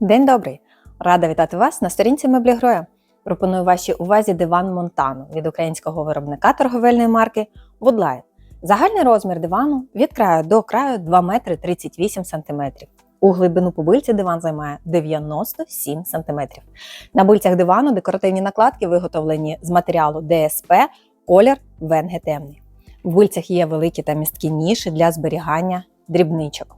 День добрий! Рада вітати вас на сторінці меблі Гроя. Пропоную вашій увазі диван Монтану від українського виробника торговельної марки Woodlight. Загальний розмір дивану від краю до краю 2 метри 38 см. У глибину побильці диван займає 97 см. На бильцях дивану декоративні накладки виготовлені з матеріалу ДСП, колір венге темний. В бильцях є великі та місткі ніші для зберігання дрібничок.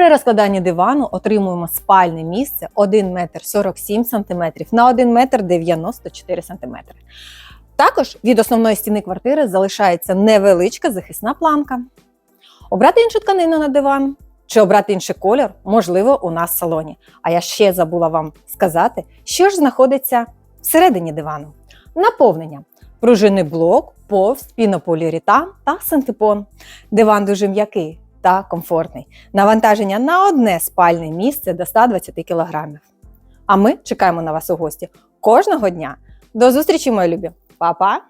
При розкладанні дивану отримуємо спальне місце 1 метр 47 см на 1 метр 94 см. Також від основної стіни квартири залишається невеличка захисна планка. Обрати іншу тканину на диван чи обрати інший колір можливо у нас в салоні. А я ще забула вам сказати, що ж знаходиться всередині дивану. Наповнення. Пружинний блок, повст, пінополіуретан та синтепон. Диван дуже м'який та комфортний. Навантаження на одне спальне місце до 120 кг. А ми чекаємо на вас у гості кожного дня. До зустрічі, мої любі! Па-па!